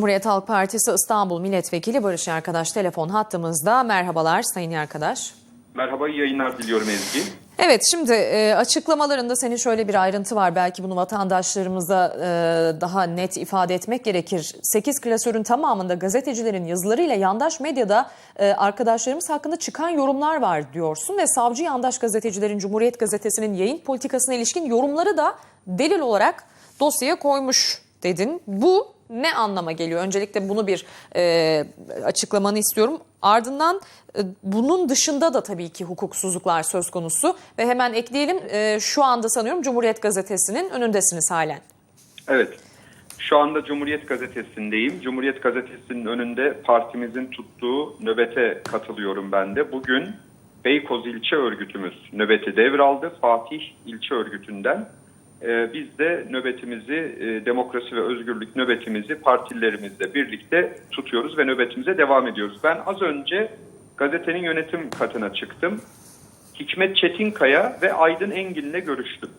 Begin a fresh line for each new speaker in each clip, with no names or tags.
Cumhuriyet Halk Partisi İstanbul Milletvekili Barış Arkadaş telefon hattımızda. Merhabalar Sayın Arkadaş.
Merhaba, iyi yayınlar diliyorum Ezgi.
Evet şimdi e, açıklamalarında senin şöyle bir ayrıntı var. Belki bunu vatandaşlarımıza e, daha net ifade etmek gerekir. 8 klasörün tamamında gazetecilerin yazılarıyla yandaş medyada e, arkadaşlarımız hakkında çıkan yorumlar var diyorsun. Ve savcı yandaş gazetecilerin Cumhuriyet Gazetesi'nin yayın politikasına ilişkin yorumları da delil olarak dosyaya koymuş dedin. Bu ne anlama geliyor? Öncelikle bunu bir e, açıklamanı istiyorum. Ardından e, bunun dışında da tabii ki hukuksuzluklar söz konusu ve hemen ekleyelim e, şu anda sanıyorum Cumhuriyet Gazetesi'nin önündesiniz halen.
Evet, şu anda Cumhuriyet Gazetesi'ndeyim. Cumhuriyet Gazetesi'nin önünde partimizin tuttuğu nöbete katılıyorum ben de. Bugün Beykoz İlçe Örgütümüz nöbeti devraldı. Fatih İlçe Örgütü'nden. Ee, biz de nöbetimizi, e, demokrasi ve özgürlük nöbetimizi partilerimizle birlikte tutuyoruz ve nöbetimize devam ediyoruz. Ben az önce gazetenin yönetim katına çıktım. Hikmet Çetinkaya ve Aydın Engin'le görüştüm.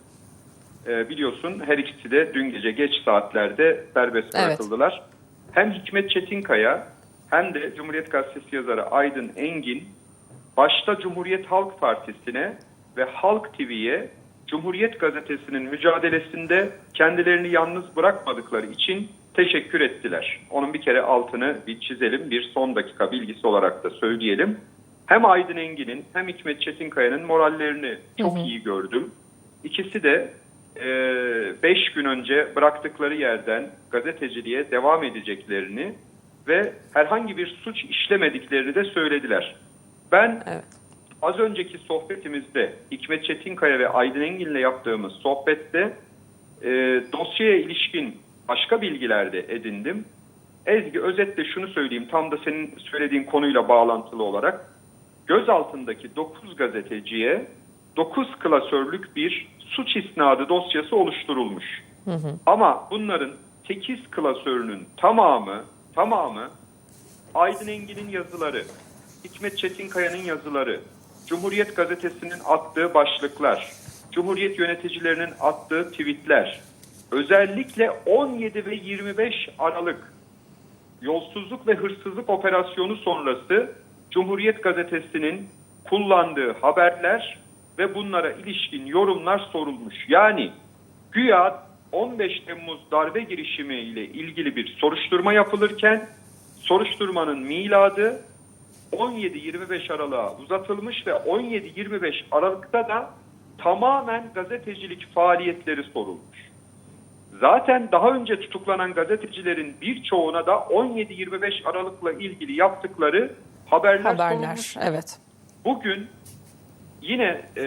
Ee, biliyorsun her ikisi de dün gece geç saatlerde serbest
Evet.
bırakıldılar. Hem Hikmet Çetinkaya hem de Cumhuriyet Gazetesi yazarı Aydın Engin başta Cumhuriyet Halk Partisi'ne ve Halk TV'ye Cumhuriyet Gazetesi'nin mücadelesinde kendilerini yalnız bırakmadıkları için teşekkür ettiler. Onun bir kere altını bir çizelim, bir son dakika bilgisi olarak da söyleyelim. Hem Aydın Engin'in hem Hikmet Çetinkaya'nın morallerini çok iyi gördüm. İkisi de 5 gün önce bıraktıkları yerden gazeteciliğe devam edeceklerini ve herhangi bir suç işlemediklerini de söylediler. Ben
Evet.
Az önceki sohbetimizde Hikmet Çetinkaya ve Aydın Engin'le yaptığımız sohbette e, dosyaya ilişkin başka bilgiler de edindim. Ezgi özetle şunu söyleyeyim tam da senin söylediğin konuyla bağlantılı olarak gözaltındaki 9 gazeteciye 9 klasörlük bir suç isnadı dosyası oluşturulmuş. Ama bunların 8 klasörünün tamamı tamamı Aydın Engin'in yazıları, Hikmet Çetinkaya'nın yazıları, Cumhuriyet Gazetesi'nin attığı başlıklar, Cumhuriyet yöneticilerinin attığı tweetler, özellikle 17 ve 25 Aralık yolsuzluk ve hırsızlık operasyonu sonrası Cumhuriyet Gazetesi'nin kullandığı haberler ve bunlara ilişkin yorumlar sorulmuş. Yani güya 15 Temmuz darbe girişimi ile ilgili bir soruşturma yapılırken soruşturmanın miladı 17-25 Aralık'a uzatılmış ve 17-25 Aralık'ta da tamamen gazetecilik faaliyetleri sorulmuş. Zaten daha önce tutuklanan gazetecilerin birçoğuna da 17-25 Aralık'la ilgili yaptıkları haberler,
Haberler
sorulmuş.
evet.
Bugün yine e,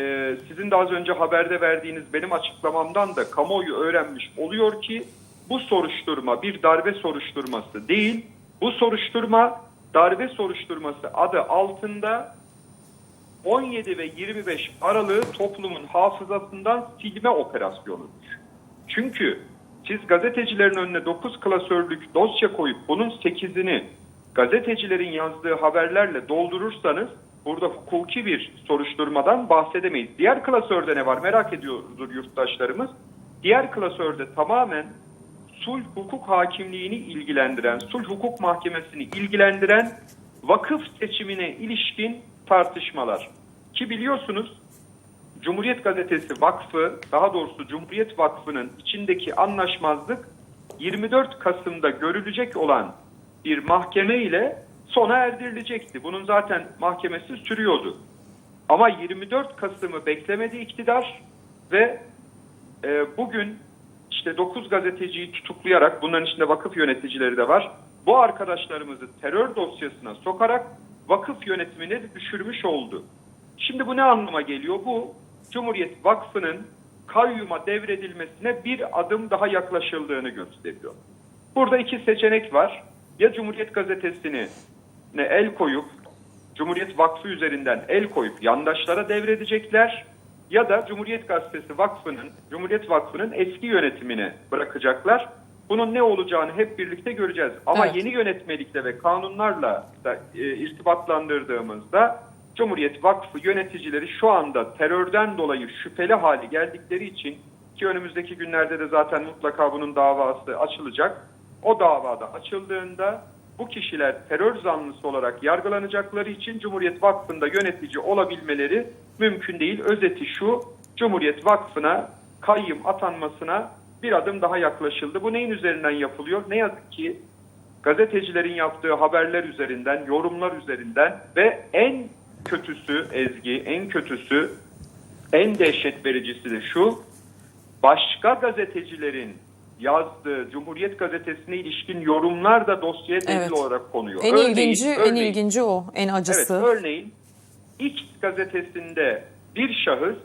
sizin de az önce haberde verdiğiniz benim açıklamamdan da kamuoyu öğrenmiş oluyor ki bu soruşturma bir darbe soruşturması değil. Bu soruşturma darbe soruşturması adı altında 17 ve 25 Aralık'ı toplumun hafızasından silme operasyonudur. Çünkü siz gazetecilerin önüne 9 klasörlük dosya koyup bunun 8'ini gazetecilerin yazdığı haberlerle doldurursanız burada hukuki bir soruşturmadan bahsedemeyiz. Diğer klasörde ne var merak ediyordur yurttaşlarımız. Diğer klasörde tamamen sulh hukuk hakimliğini ilgilendiren, sulh hukuk mahkemesini ilgilendiren vakıf seçimine ilişkin tartışmalar. Ki biliyorsunuz Cumhuriyet Gazetesi Vakfı, daha doğrusu Cumhuriyet Vakfı'nın içindeki anlaşmazlık 24 Kasım'da görülecek olan bir mahkeme ile sona erdirilecekti. Bunun zaten mahkemesi sürüyordu. Ama 24 Kasım'ı beklemedi iktidar ve e, bugün işte 9 gazeteciyi tutuklayarak bunların içinde vakıf yöneticileri de var. Bu arkadaşlarımızı terör dosyasına sokarak vakıf yönetimini düşürmüş oldu. Şimdi bu ne anlama geliyor? Bu Cumhuriyet Vakfı'nın kayyuma devredilmesine bir adım daha yaklaşıldığını gösteriyor. Burada iki seçenek var. Ya Cumhuriyet Gazetesi'ni el koyup Cumhuriyet Vakfı üzerinden el koyup yandaşlara devredecekler ya da Cumhuriyet Gazetesi Vakfı'nın Cumhuriyet Vakfı'nın eski yönetimine bırakacaklar. Bunun ne olacağını hep birlikte göreceğiz. Ama
Evet.
yeni yönetmelikle ve kanunlarla da e, irtibatlandırdığımızda Cumhuriyet Vakfı yöneticileri şu anda terörden dolayı şüpheli hali geldikleri için ki önümüzdeki günlerde de zaten mutlaka bunun davası açılacak. o davada açıldığında bu kişiler terör zanlısı olarak yargılanacakları için Cumhuriyet Vakfı'nda yönetici olabilmeleri mümkün değil. Özeti şu, Cumhuriyet Vakfı'na kayyım atanmasına bir adım daha yaklaşıldı. Bu neyin üzerinden yapılıyor? Ne yazık ki gazetecilerin yaptığı haberler üzerinden, yorumlar üzerinden ve en kötüsü Ezgi, en kötüsü, en dehşet vericisi de şu, başka gazetecilerin yazdığı Cumhuriyet Gazetesi'ne ilişkin yorumlar da dosyaya delil
Evet.
olarak konuyor.
En
Örneğin-
ilginci, en
örneğin-
ilginci o, en acısı.
Evet, örneğin X gazetesinde bir şahıs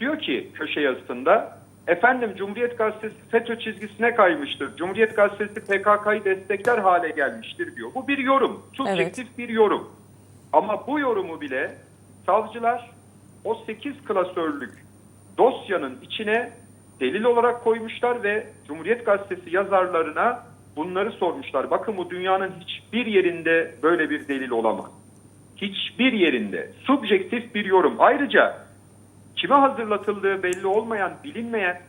diyor ki köşe yazısında efendim Cumhuriyet Gazetesi FETÖ çizgisine kaymıştır. Cumhuriyet Gazetesi PKK'yı destekler hale gelmiştir diyor. Bu bir yorum. Subjektif bir yorum. Ama bu yorumu bile savcılar o 8 klasörlük dosyanın içine delil olarak koymuşlar ve Cumhuriyet Gazetesi yazarlarına bunları sormuşlar. Bakın bu dünyanın hiçbir yerinde böyle bir delil olamaz. Hiçbir yerinde. Subjektif bir yorum. Ayrıca kime hazırlatıldığı belli olmayan, bilinmeyen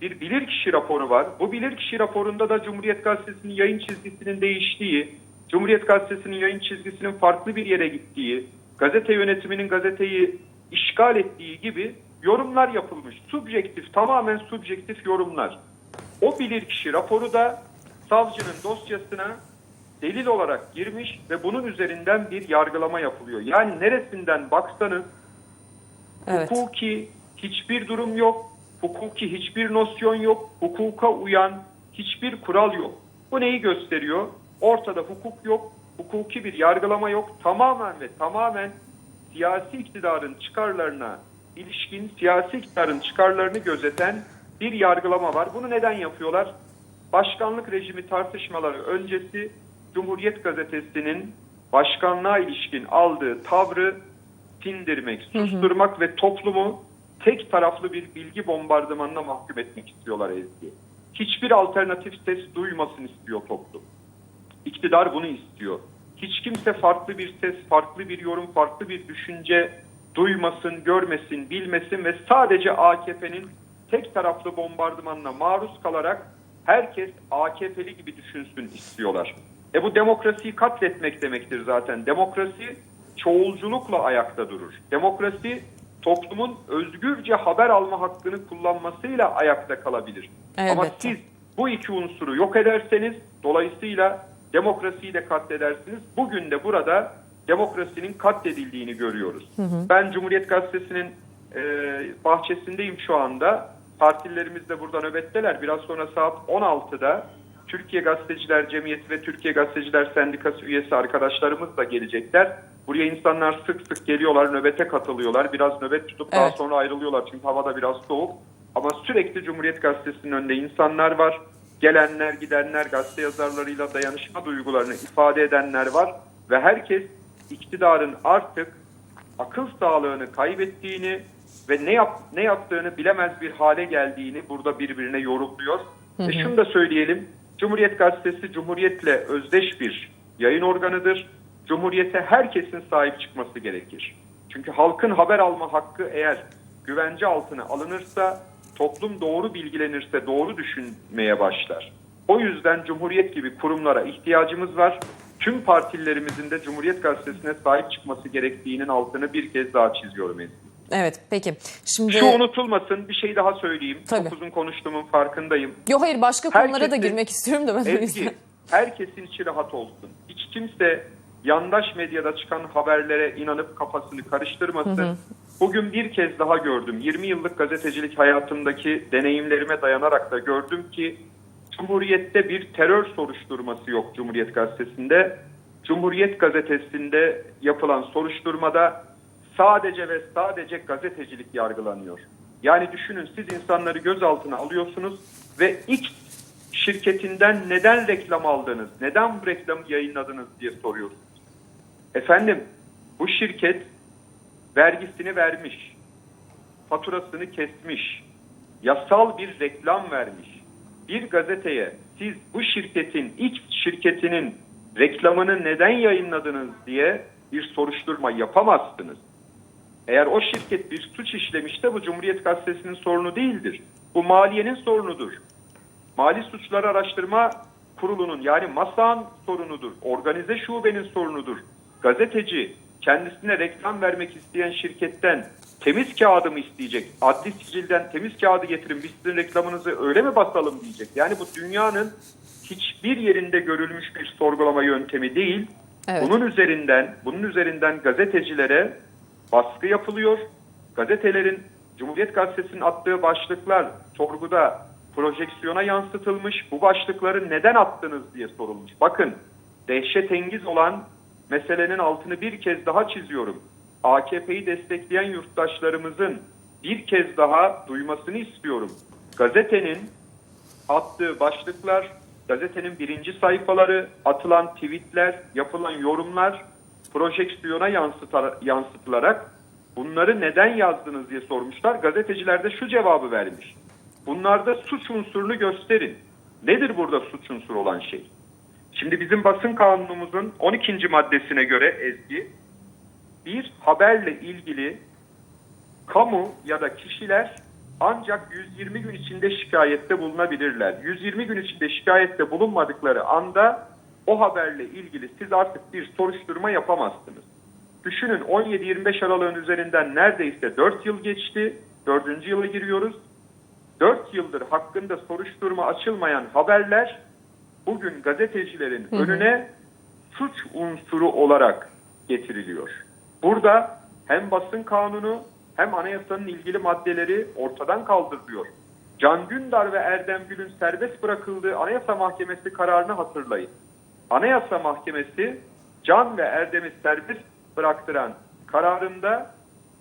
bir bilirkişi raporu var. Bu bilirkişi raporunda da Cumhuriyet Gazetesi'nin yayın çizgisinin değiştiği, Cumhuriyet Gazetesi'nin yayın çizgisinin farklı bir yere gittiği, gazete yönetiminin gazeteyi işgal ettiği gibi yorumlar yapılmış. Subjektif, tamamen subjektif yorumlar. O bilirkişi raporu da savcının dosyasına delil olarak girmiş ve bunun üzerinden bir yargılama yapılıyor. Yani neresinden baksanız
Evet.
Hukuki hiçbir durum yok. Hukuki hiçbir nosyon yok. Hukuka uyan hiçbir kural yok. Bu neyi gösteriyor? Ortada hukuk yok. Hukuki bir yargılama yok. Tamamen ve tamamen siyasi iktidarın çıkarlarına ilişkin siyasi iktidarın çıkarlarını gözeten bir yargılama var. Bunu neden yapıyorlar? Başkanlık rejimi tartışmaları öncesi Cumhuriyet Gazetesi'nin başkanlığa ilişkin aldığı tavrı sindirmek, susturmak ve toplumu tek taraflı bir bilgi bombardımanına mahkum etmek istiyorlar Ezgi. Hiçbir alternatif ses duymasın istiyor toplum. İktidar bunu istiyor. Hiç kimse farklı bir ses, farklı bir yorum, farklı bir düşünce duymasın, görmesin, bilmesin ve sadece AKP'nin tek taraflı bombardımanına maruz kalarak herkes AKP'li gibi düşünsün istiyorlar. E bu demokrasiyi katletmek demektir zaten. Demokrasi çoğulculukla ayakta durur. Demokrasi toplumun özgürce haber alma hakkını kullanmasıyla ayakta kalabilir. Ama
Elbette.
siz bu iki unsuru yok ederseniz dolayısıyla demokrasiyi de katledersiniz. Bugün de burada demokrasinin katledildiğini görüyoruz. Ben Cumhuriyet Gazetesi'nin e, bahçesindeyim şu anda. Partililerimiz de burada nöbetteler. Biraz sonra saat 16'da Türkiye Gazeteciler Cemiyeti ve Türkiye Gazeteciler Sendikası üyesi arkadaşlarımız da gelecekler. Buraya insanlar sık sık geliyorlar, nöbete katılıyorlar. Biraz nöbet tutup daha
Evet.
sonra ayrılıyorlar çünkü havada biraz soğuk. Ama sürekli Cumhuriyet Gazetesi'nin önünde insanlar var. Gelenler, gidenler, gazete yazarlarıyla dayanışma duygularını ifade edenler var. Ve herkes iktidarın artık akıl sağlığını kaybettiğini ve ne yap ne yaptığını bilemez bir hale geldiğini burada birbirine yorumluyor. Ve şunu da söyleyelim. Cumhuriyet Gazetesi Cumhuriyet'le özdeş bir yayın organıdır. Cumhuriyete herkesin sahip çıkması gerekir. Çünkü halkın haber alma hakkı eğer güvence altına alınırsa, toplum doğru bilgilenirse doğru düşünmeye başlar. O yüzden Cumhuriyet gibi kurumlara ihtiyacımız var. Tüm partililerimizin de Cumhuriyet Gazetesi'ne sahip çıkması gerektiğinin altını bir kez daha çiziyorum. Ezgi.
Evet, peki. Şimdi
Şu unutulmasın bir şey daha söyleyeyim.
Tabii.
Çok uzun konuştuğumun farkındayım.
Yo hayır başka konulara da
Herkesin-
girmek istiyorum da ben.
Ezgi, herkesin içi rahat olsun. Hiç kimse yandaş medyada çıkan haberlere inanıp kafasını karıştırmasın. Bugün bir kez daha gördüm. 20 yıllık gazetecilik hayatımdaki deneyimlerime dayanarak da gördüm ki Cumhuriyet'te bir terör soruşturması yok Cumhuriyet Gazetesi'nde. Cumhuriyet Gazetesi'nde yapılan soruşturmada sadece ve sadece gazetecilik yargılanıyor. Yani düşünün siz insanları gözaltına alıyorsunuz ve X şirketinden neden reklam aldınız, neden bu reklamı yayınladınız diye soruyorsunuz. Efendim bu şirket vergisini vermiş, faturasını kesmiş, yasal bir reklam vermiş. Bir gazeteye siz bu şirketin, X şirketinin reklamını neden yayınladınız diye bir soruşturma yapamazsınız. Eğer o şirket bir suç işlemişse bu Cumhuriyet Gazetesi'nin sorunu değildir. Bu maliyenin sorunudur. Mali Suçları Araştırma kurulunun yani MASA'nın sorunudur. Organize şubenin sorunudur. Gazeteci kendisine reklam vermek isteyen şirketten temiz kağıdı mı isteyecek? Adli sicilden temiz kağıdı getirin biz sizin reklamınızı öyle mi basalım diyecek. Yani bu dünyanın hiçbir yerinde görülmüş bir sorgulama yöntemi değil.
Evet.
Bunun üzerinden bunun üzerinden gazetecilere baskı yapılıyor. Gazetelerin Cumhuriyet Gazetesi'nin attığı başlıklar sorguda projeksiyona yansıtılmış. Bu başlıkları neden attınız diye sorulmuş. Bakın dehşetengiz olan meselenin altını bir kez daha çiziyorum. AKP'yi destekleyen yurttaşlarımızın bir kez daha duymasını istiyorum. Gazetenin attığı başlıklar, gazetenin birinci sayfaları, atılan tweetler, yapılan yorumlar projeksiyona yansıtar, yansıtılarak bunları neden yazdınız diye sormuşlar. Gazeteciler de şu cevabı vermiş. Bunlarda suç unsurunu gösterin. Nedir burada suç unsuru olan şey? Şimdi bizim basın kanunumuzun 12. maddesine göre Ezgi, bir haberle ilgili kamu ya da kişiler ancak 120 gün içinde şikayette bulunabilirler. 120 gün içinde şikayette bulunmadıkları anda o haberle ilgili siz artık bir soruşturma yapamazsınız. Düşünün 17-25 aralığın üzerinden neredeyse 4 yıl geçti. 4. yıla giriyoruz. 4 yıldır hakkında soruşturma açılmayan haberler bugün gazetecilerin önüne suç unsuru olarak getiriliyor. Burada hem basın kanunu hem anayasanın ilgili maddeleri ortadan kaldırılıyor. Can Dündar ve Erdem Gül'ün serbest bırakıldığı Anayasa Mahkemesi kararını hatırlayın. Anayasa Mahkemesi Can ve Erdem'i serbest bıraktıran kararında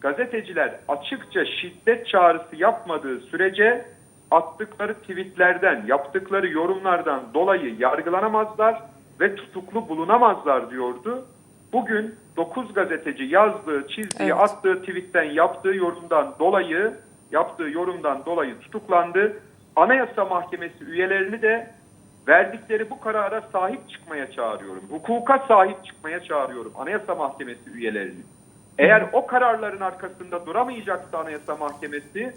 gazeteciler açıkça şiddet çağrısı yapmadığı sürece attıkları tweetlerden, yaptıkları yorumlardan dolayı yargılanamazlar ve tutuklu bulunamazlar diyordu. Bugün 9 gazeteci yazdığı, çizdiği,
Evet.
attığı tweetten, yaptığı yorumdan dolayı, yaptığı yorumdan dolayı tutuklandı. Anayasa Mahkemesi üyelerini de verdikleri bu karara sahip çıkmaya çağırıyorum. Hukuka sahip çıkmaya çağırıyorum Anayasa Mahkemesi üyelerini. Eğer o kararların arkasında duramayacaksa Anayasa Mahkemesi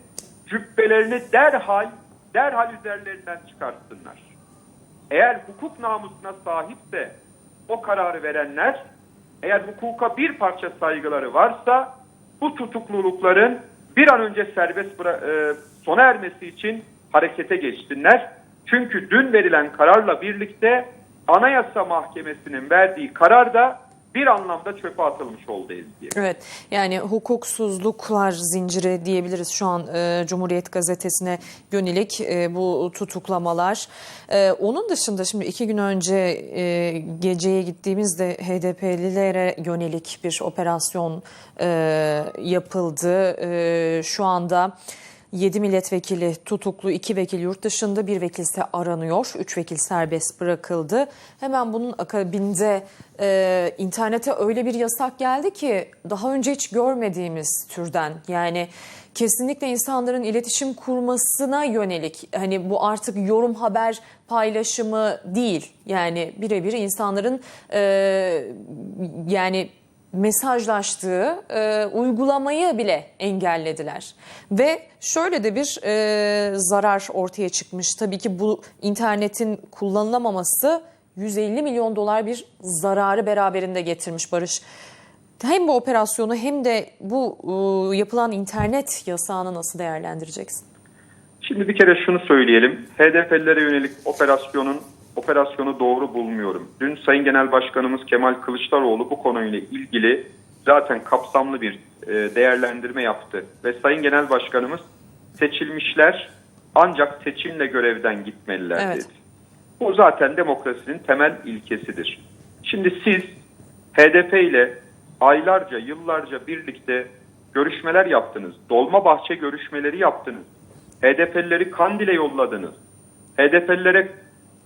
cübbelerini derhal derhal üzerlerinden çıkartsınlar. Eğer hukuk namusuna sahipse o kararı verenler eğer hukuka bir parça saygıları varsa bu tutuklulukların bir an önce serbest e, sona ermesi için harekete geçsinler. Çünkü dün verilen kararla birlikte Anayasa Mahkemesi'nin verdiği karar da bir anlamda çöpe atılmış oldu Ezgi.
Evet yani hukuksuzluklar zinciri diyebiliriz şu an e, Cumhuriyet Gazetesi'ne yönelik e, bu tutuklamalar. E, onun dışında şimdi iki gün önce e, geceye gittiğimizde HDP'lilere yönelik bir operasyon e, yapıldı. E, şu anda 7 milletvekili tutuklu, 2 vekil yurt dışında, 1 vekil ise aranıyor. 3 vekil serbest bırakıldı. Hemen bunun akabinde e, internete öyle bir yasak geldi ki daha önce hiç görmediğimiz türden. Yani kesinlikle insanların iletişim kurmasına yönelik hani bu artık yorum haber paylaşımı değil. Yani birebir insanların e, yani mesajlaştığı e, uygulamayı bile engellediler. Ve şöyle de bir e, zarar ortaya çıkmış. Tabii ki bu internetin kullanılamaması 150 milyon dolar bir zararı beraberinde getirmiş Barış. Hem bu operasyonu hem de bu e, yapılan internet yasağını nasıl değerlendireceksin?
Şimdi bir kere şunu söyleyelim. HDP'lilere yönelik operasyonun operasyonu doğru bulmuyorum. Dün Sayın Genel Başkanımız Kemal Kılıçdaroğlu bu konuyla ilgili zaten kapsamlı bir e, değerlendirme yaptı. Ve Sayın Genel Başkanımız seçilmişler ancak seçimle görevden gitmeliler
Evet.
dedi. Bu zaten demokrasinin temel ilkesidir. Şimdi siz HDP ile aylarca, yıllarca birlikte görüşmeler yaptınız. Dolmabahçe görüşmeleri yaptınız. HDP'lileri Kandil'e yolladınız. HDP'lilere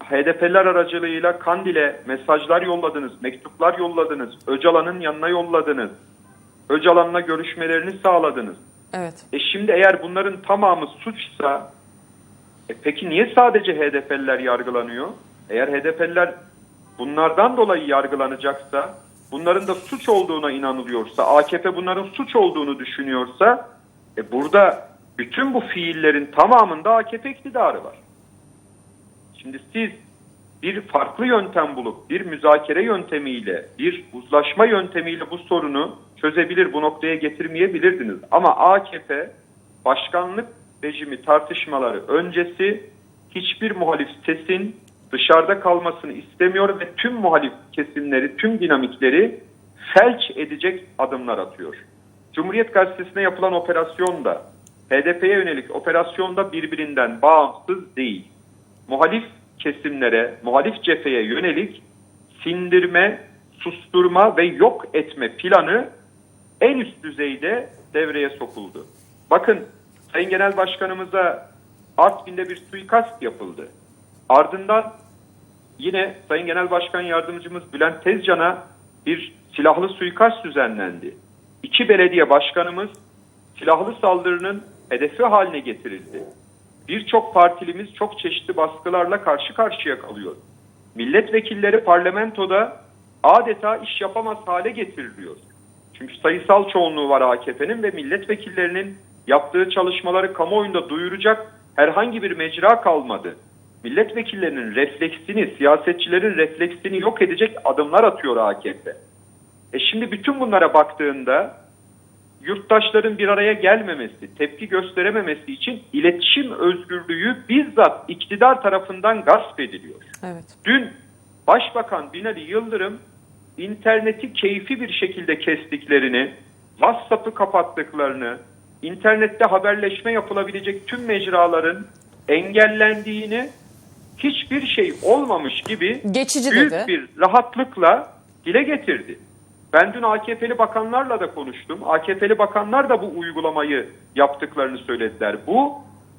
HDP'liler aracılığıyla Kandil'e mesajlar yolladınız, mektuplar yolladınız, Öcalan'ın yanına yolladınız. Öcalan'la görüşmelerini sağladınız.
Evet.
E şimdi eğer bunların tamamı suçsa e peki niye sadece HDP'liler yargılanıyor? Eğer HDP'liler bunlardan dolayı yargılanacaksa, bunların da suç olduğuna inanılıyorsa, AKP bunların suç olduğunu düşünüyorsa, e burada bütün bu fiillerin tamamında AKP iktidarı var. Şimdi siz bir farklı yöntem bulup bir müzakere yöntemiyle, bir uzlaşma yöntemiyle bu sorunu çözebilir, bu noktaya getirmeyebilirdiniz. Ama AKP başkanlık rejimi tartışmaları öncesi hiçbir muhalif sesin dışarıda kalmasını istemiyor ve tüm muhalif kesimleri, tüm dinamikleri felç edecek adımlar atıyor. Cumhuriyet Gazetesi'ne yapılan operasyon da HDP'ye yönelik operasyon da birbirinden bağımsız değil. Muhalif kesimlere, muhalif cepheye yönelik sindirme, susturma ve yok etme planı en üst düzeyde devreye sokuldu. Bakın Sayın Genel Başkanımıza Artvin'de bir suikast yapıldı. Ardından yine Sayın Genel Başkan Yardımcımız Bülent Tezcan'a bir silahlı suikast düzenlendi. İki belediye başkanımız silahlı saldırının hedefi haline getirildi. Birçok partilimiz çok çeşitli baskılarla karşı karşıya kalıyor. Milletvekilleri parlamentoda adeta iş yapamaz hale getiriliyor. Çünkü sayısal çoğunluğu var AKP'nin ve milletvekillerinin yaptığı çalışmaları kamuoyunda duyuracak herhangi bir mecra kalmadı. Milletvekillerinin refleksini, siyasetçilerin refleksini yok edecek adımlar atıyor AKP. E şimdi bütün bunlara baktığında yurttaşların bir araya gelmemesi, tepki gösterememesi için iletişim özgürlüğü bizzat iktidar tarafından gasp ediliyor.
Evet.
Dün Başbakan Binali Yıldırım interneti keyfi bir şekilde kestiklerini, WhatsApp'ı kapattıklarını, internette haberleşme yapılabilecek tüm mecraların engellendiğini hiçbir şey olmamış gibi
Geçici
büyük
dedi.
bir rahatlıkla dile getirdi. Ben dün AKP'li bakanlarla da konuştum. AKP'li bakanlar da bu uygulamayı yaptıklarını söylediler. Bu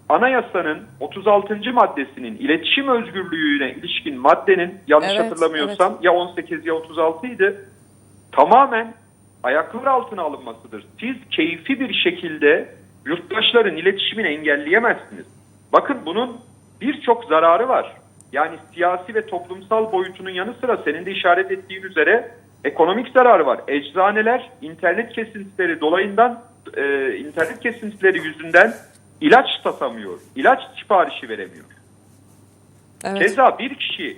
anayasanın 36. maddesinin iletişim özgürlüğüne ilişkin maddenin yanlış
Evet,
hatırlamıyorsam ya 18 ya 36 idi. Tamamen ayaklar altına alınmasıdır. Siz keyfi bir şekilde yurttaşların iletişimini engelleyemezsiniz. Bakın bunun birçok zararı var. Yani siyasi ve toplumsal boyutunun yanı sıra senin de işaret ettiğin üzere ekonomik zararı var. Eczaneler internet kesintileri dolayından e, internet kesintileri yüzünden ilaç satamıyor. ilaç siparişi veremiyor.
Evet.
Keza bir kişi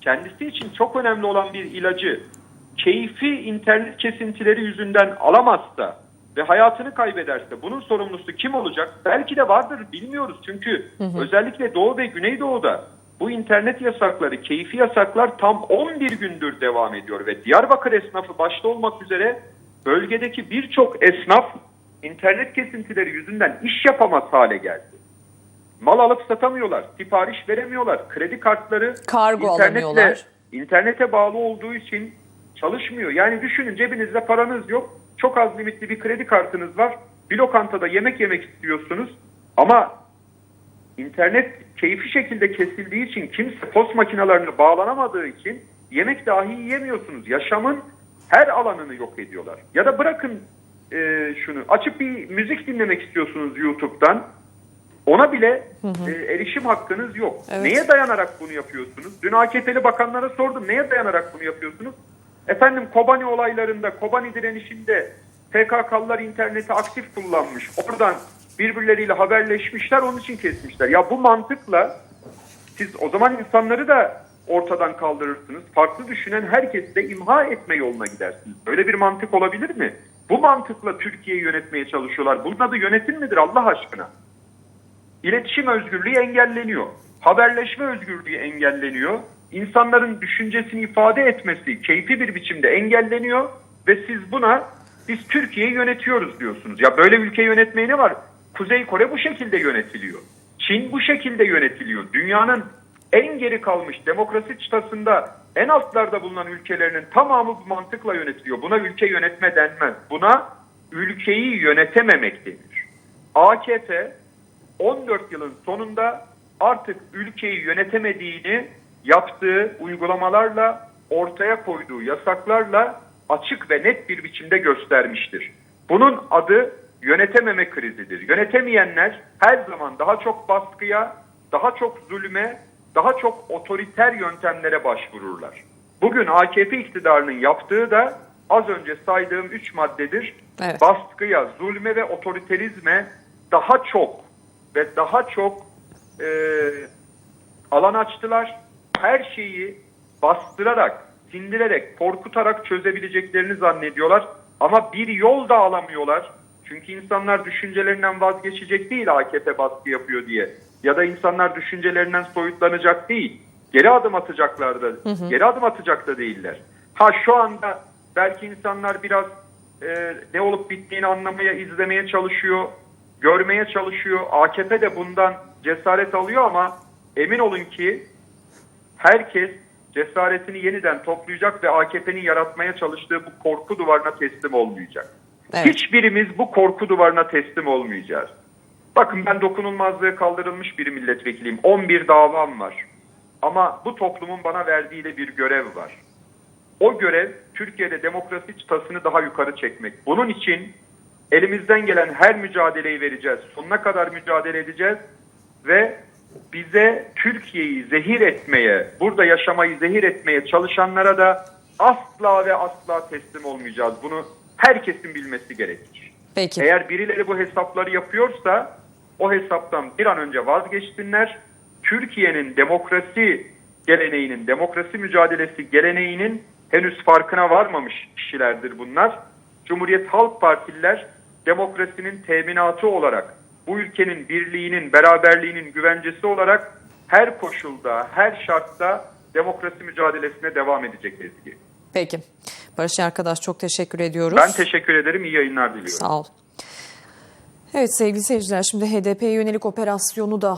kendisi için çok önemli olan bir ilacı keyfi internet kesintileri yüzünden alamazsa ve hayatını kaybederse bunun sorumlusu kim olacak? Belki de vardır bilmiyoruz. Çünkü özellikle Doğu ve Güneydoğu'da bu internet yasakları, keyfi yasaklar tam 11 gündür devam ediyor ve Diyarbakır esnafı başta olmak üzere bölgedeki birçok esnaf internet kesintileri yüzünden iş yapamaz hale geldi. Mal alıp satamıyorlar, sipariş veremiyorlar. Kredi kartları
Kargo
internetle, internete bağlı olduğu için çalışmıyor. Yani düşünün cebinizde paranız yok. Çok az limitli bir kredi kartınız var. Bir lokantada yemek yemek istiyorsunuz. Ama internet keyfi şekilde kesildiği için kimse post makinalarına bağlanamadığı için yemek dahi yiyemiyorsunuz. Yaşamın her alanını yok ediyorlar. Ya da bırakın e, şunu açıp bir müzik dinlemek istiyorsunuz YouTube'dan. Ona bile e, erişim hakkınız yok.
Evet.
Neye dayanarak bunu yapıyorsunuz? Dün AKP'li bakanlara sordum. Neye dayanarak bunu yapıyorsunuz? Efendim Kobani olaylarında, Kobani direnişinde PKK'lılar interneti aktif kullanmış. Oradan birbirleriyle haberleşmişler, onun için kesmişler. Ya bu mantıkla siz o zaman insanları da ortadan kaldırırsınız. Farklı düşünen herkesi de imha etme yoluna gidersiniz. Böyle bir mantık olabilir mi? Bu mantıkla Türkiye'yi yönetmeye çalışıyorlar. Bunun adı yönetim midir Allah aşkına? İletişim özgürlüğü engelleniyor. Haberleşme özgürlüğü engelleniyor. İnsanların düşüncesini ifade etmesi keyfi bir biçimde engelleniyor ve siz buna biz Türkiye'yi yönetiyoruz diyorsunuz. Ya böyle ülke yönetmeye ne var? Kuzey Kore bu şekilde yönetiliyor. Çin bu şekilde yönetiliyor. Dünyanın en geri kalmış demokrasi çıtasında en altlarda bulunan ülkelerinin tamamı bu mantıkla yönetiliyor. Buna ülke yönetme denmez. Buna ülkeyi yönetememek denir. AKP 14 yılın sonunda artık ülkeyi yönetemediğini yaptığı uygulamalarla ortaya koyduğu yasaklarla açık ve net bir biçimde göstermiştir. Bunun adı yönetememe krizidir. Yönetemeyenler her zaman daha çok baskıya, daha çok zulme, daha çok otoriter yöntemlere başvururlar. Bugün AKP iktidarının yaptığı da az önce saydığım üç maddedir.
Evet.
Baskıya, zulme ve otoriterizme daha çok ve daha çok e, alan açtılar. her şeyi bastırarak, sindirerek, korkutarak çözebileceklerini zannediyorlar. Ama bir yol da alamıyorlar. Çünkü insanlar düşüncelerinden vazgeçecek değil AKP baskı yapıyor diye. Ya da insanlar düşüncelerinden soyutlanacak değil. Geri adım atacaklar da, geri adım atacak da değiller. Ha şu anda belki insanlar biraz e, ne olup bittiğini anlamaya, izlemeye çalışıyor, görmeye çalışıyor. AKP de bundan cesaret alıyor ama emin olun ki herkes cesaretini yeniden toplayacak ve AKP'nin yaratmaya çalıştığı bu korku duvarına teslim olmayacak.
Evet.
Hiçbirimiz bu korku duvarına teslim olmayacağız. Bakın ben dokunulmazlığı kaldırılmış bir milletvekiliyim. 11 davam var. Ama bu toplumun bana verdiği bir görev var. O görev Türkiye'de demokrasi çıtasını daha yukarı çekmek. Bunun için elimizden gelen her mücadeleyi vereceğiz. Sonuna kadar mücadele edeceğiz ve bize Türkiye'yi zehir etmeye, burada yaşamayı zehir etmeye çalışanlara da asla ve asla teslim olmayacağız. Bunu herkesin bilmesi gerekir.
Peki.
Eğer birileri bu hesapları yapıyorsa o hesaptan bir an önce vazgeçsinler. Türkiye'nin demokrasi geleneğinin, demokrasi mücadelesi geleneğinin henüz farkına varmamış kişilerdir bunlar. Cumhuriyet Halk Partililer demokrasinin teminatı olarak, bu ülkenin birliğinin, beraberliğinin güvencesi olarak her koşulda, her şartta demokrasi mücadelesine devam edecek Ezgi.
Peki. Barış arkadaş çok teşekkür ediyoruz.
Ben teşekkür ederim. İyi yayınlar diliyorum.
Sağ ol. Evet sevgili seyirciler şimdi HDP'ye yönelik operasyonu da